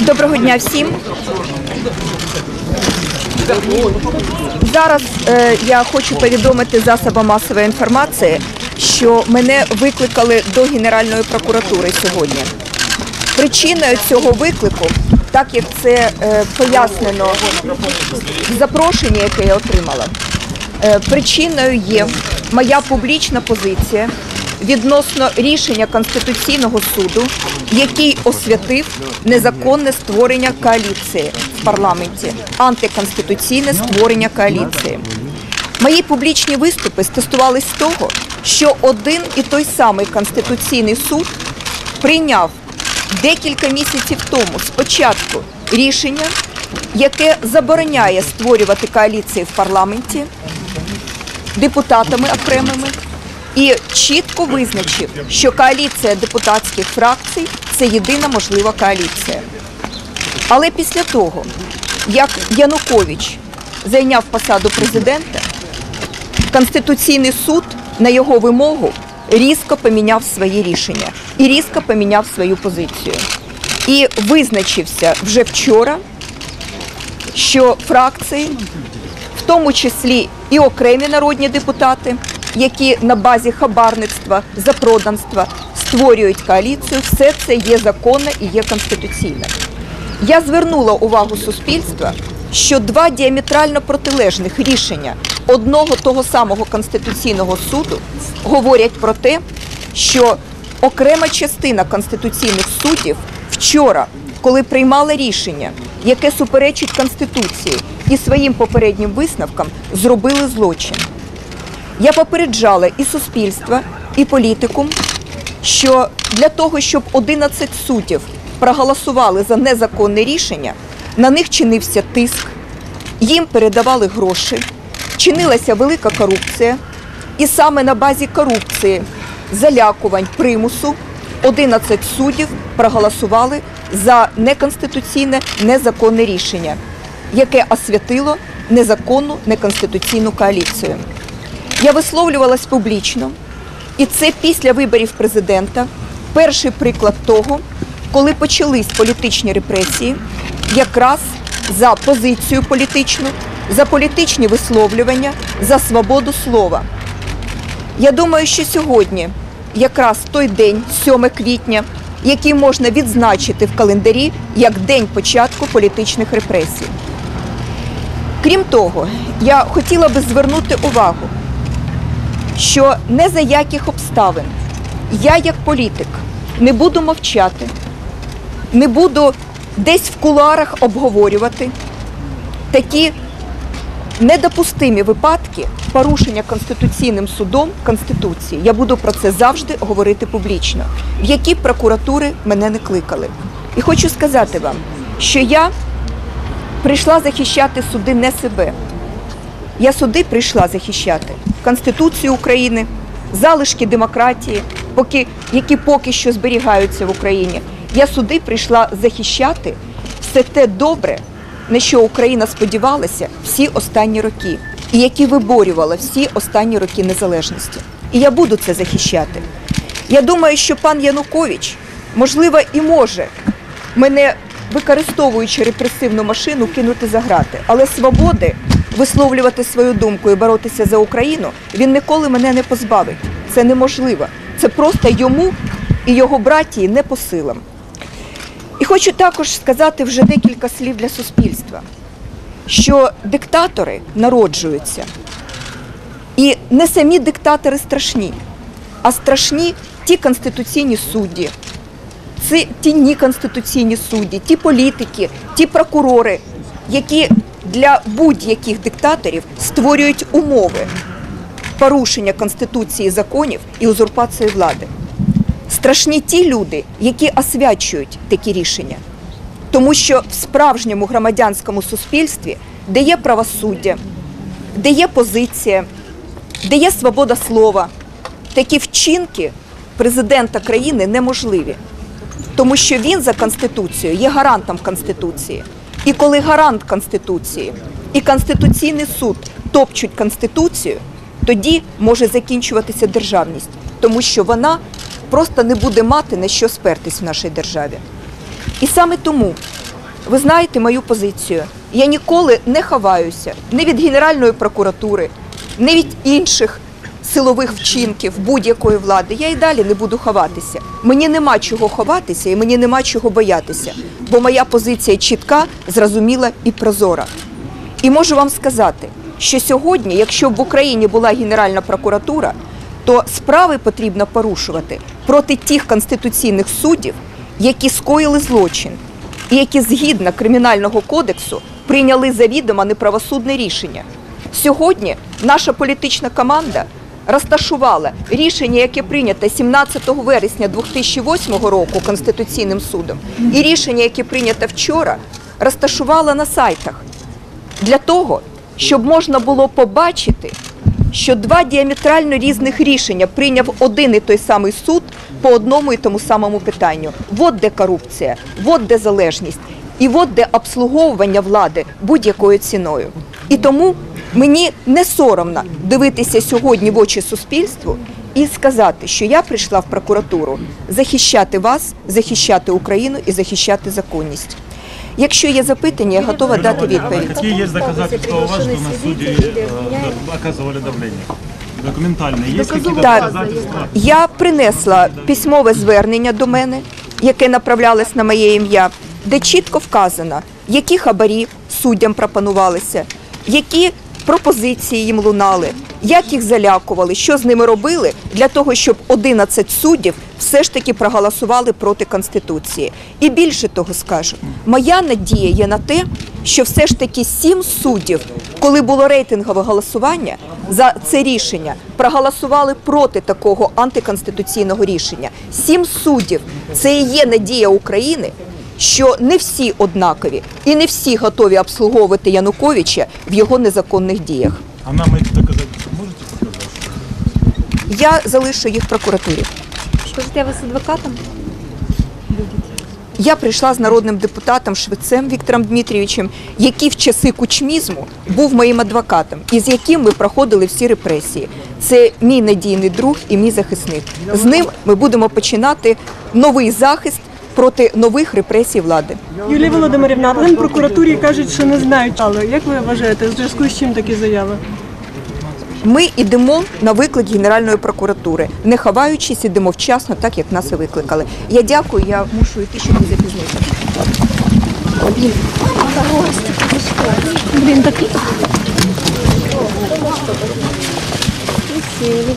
Доброго дня всім. Зараз е, я хочу повідомити засобам масової інформації, що мене викликали до Генеральної прокуратури сьогодні. Причиною цього виклику, так як це е, пояснено в запрошенні, яке я отримала, е, причиною є моя публічна позиція відносно рішення Конституційного суду, який освятив незаконне створення коаліції в парламенті, антиконституційне створення коаліції. Мої публічні виступи стосувались того, що один і той самий Конституційний суд прийняв декілька місяців тому спочатку рішення, яке забороняє створювати коаліції в парламенті депутатами окремими, і чітко визначив, що коаліція депутатських фракцій це єдина можлива коаліція. Але після того, як Янукович зайняв посаду президента, Конституційний суд на його вимогу різко поміняв свої рішення і різко поміняв свою позицію. І визначився вже вчора, що фракції, в тому числі і окремі народні депутати, які на базі хабарництва, запроданства створюють коаліцію, все це є законне і є конституційне. Я звернула увагу суспільства, що два діаметрально протилежних рішення одного того самого конституційного суду говорять про те, що окрема частина конституційних суддів вчора, коли приймала рішення, яке суперечить конституції, і своїм попереднім висновкам зробили злочин. Я попереджала і суспільство, і політикум, що для того, щоб 11 суддів проголосували за незаконне рішення, на них чинився тиск, їм передавали гроші, чинилася велика корупція, і саме на базі корупції, залякувань, примусу 11 суддів проголосували за неконституційне незаконне рішення, яке освятило незаконну неконституційну коаліцію. Я висловлювалась публічно, і це після виборів президента перший приклад того, коли почались політичні репресії, якраз за позицію політичну, за політичні висловлювання, за свободу слова. Я думаю, що сьогодні якраз той день, 7 квітня, який можна відзначити в календарі як день початку політичних репресій. Крім того, я хотіла би звернути увагу, що не за яких обставин я, як політик, не буду мовчати, не буду десь в кулуарах обговорювати такі недопустимі випадки порушення Конституційним судом Конституції. Я буду про це завжди говорити публічно, в які прокуратури мене не кликали. І хочу сказати вам, що я прийшла захищати суди не себе. Я суди прийшла захищати Конституцію України, залишки демократії, поки, які поки що зберігаються в Україні. Я суди прийшла захищати все те добре, на що Україна сподівалася всі останні роки, і які виборювала всі останні роки незалежності. І я буду це захищати. Я думаю, що пан Янукович, можливо, і може мене, використовуючи репресивну машину, кинути за грати. Але свободи висловлювати свою думку і боротися за Україну він ніколи мене не позбавить. Це неможливо. Це просто йому і його братії не по силам. І хочу також сказати вже декілька слів для суспільства, що диктатори народжуються. І не самі диктатори страшні, а страшні ті конституційні судді, ці ті неконституційні судді, ті політики, ті прокурори, які для будь-яких диктаторів створюють умови порушення конституції законів і узурпації влади. Страшні ті люди, які освячують такі рішення, тому що в справжньому громадянському суспільстві, де є правосуддя, де є позиція, де є свобода слова, такі вчинки президента країни неможливі, тому що він за конституцією є гарантом конституції. І коли гарант Конституції і Конституційний суд топчуть Конституцію, тоді може закінчуватися державність, тому що вона просто не буде мати на що спертись в нашій державі. І саме тому ви знаєте мою позицію. Я ніколи не ховаюся ні від Генеральної прокуратури, ні від інших силових вчинків будь-якої влади. Я і далі не буду ховатися. Мені нема чого ховатися і мені нема чого боятися, бо моя позиція чітка, зрозуміла і прозора. І можу вам сказати, що сьогодні, якщо б в Україні була Генеральна прокуратура, то справи потрібно порушувати проти тих конституційних суддів, які скоїли злочин, і які згідно кримінального кодексу прийняли завідомо неправосудне рішення. Сьогодні наша політична команда розташувала рішення, яке прийнято 17 вересня 2008 року Конституційним судом, і рішення, яке прийнято вчора, розташувала на сайтах для того, щоб можна було побачити, що два діаметрально різних рішення прийняв один і той самий суд по одному і тому самому питанню. Вот де корупція, вот де залежність, і от де обслуговування влади будь-якою ціною. І тому мені не соромно дивитися сьогодні в очі суспільству і сказати, що я прийшла в прокуратуру захищати вас, захищати Україну і захищати законність. Якщо є запитання, я готова дати відповідь. Какие есть доказательства у вас, что на суде э, да- оказывали давление? Документальные. Есть какие-то Так, доказательства? я принесла письмове звернення до мене, яке направлялось на моє ім'я, де чітко вказано, які хабарі суддям пропонувалися, які пропозиції їм лунали, як їх залякували, що з ними робили для того, щоб 11 суддів все ж таки проголосували проти Конституції. І більше того скажу, моя надія є на те, що все ж таки сім суддів, коли було рейтингове голосування за це рішення, проголосували проти такого антиконституційного рішення. Сім суддів це і є надія України. Що не всі однакові і не всі готові обслуговувати Януковича в його незаконних діях. А нам эти доказательства можете показать? Я залишу їх прокуратурі. Скажите, а с адвокатом? Я прийшла з народним депутатом Швецем Віктором Дмитрійовичем, який в часи кучмізму був моїм адвокатом, і з яким ми проходили всі репресії. Це мій надійний друг і мій захисник. З ним ми будемо починати новий захист проти нових репресій влади. Юлія Володимирівна, в Генпрокуратурі кажуть, що не знають. Але як ви вважаєте, в зв'язку з чим такі заяви? Ми йдемо на виклик Генеральної прокуратури, не ховаючись, ідемо вчасно, так як нас і викликали. Я дякую, я мушу йти, щоб не запізнитися. Так... Красивый.